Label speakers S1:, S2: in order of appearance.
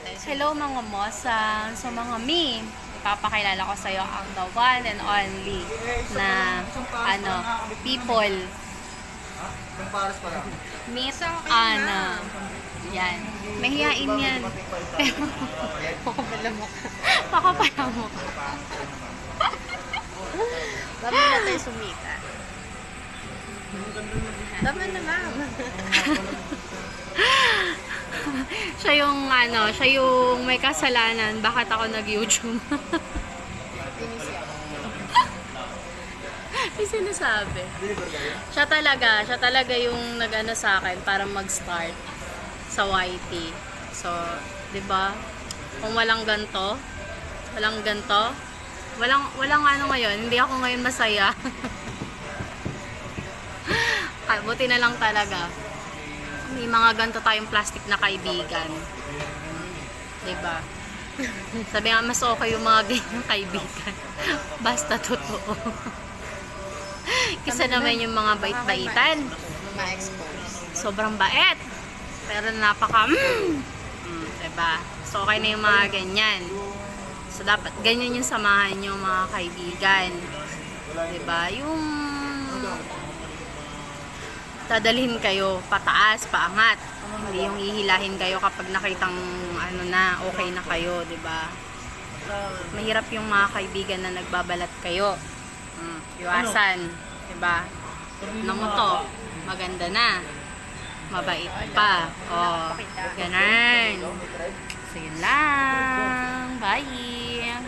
S1: tayo sa...
S2: Hello mga mosang. So mga me, ipapakilala ko sa iyo ang the one and only na ano, people.
S3: Yung pares pa lang.
S2: Meet Ana. Yan. Mahihain yan. Pero,
S1: Pakapala mo.
S2: pakapala mo.
S1: Bago na tayo sumita. Tama na ma'am.
S2: siya yung ano, siya yung may kasalanan. Bakit ako nag-YouTube? May sinasabi. Siya talaga, siya talaga yung nag-ano sa akin para mag-start sa YT. So, 'di ba? Kung walang ganto, walang ganto, walang walang ano ngayon, hindi ako ngayon masaya. Ah, Buti na lang talaga. May mga ganto tayong plastic na kaibigan. 'Di ba? Sabi nga, mas okay yung mga ganyang kaibigan. Basta totoo. Kisa naman yung mga bait-baitan. Sobrang bait. Pero napaka, mm, mm, diba? So, okay na yung mga ganyan. So, dapat ganyan yung samahan nyo mga kaibigan. Diba? Yung dadalhin kayo pataas, paangat. Hindi yung ihilahin kayo kapag nakitang ano na, okay na kayo, 'di ba? Mahirap yung mga kaibigan na nagbabalat kayo. Mm, iwasan, 'di ba? Namuto, maganda na. Mabait pa. Oh, ganun. So, yun lang. Bye!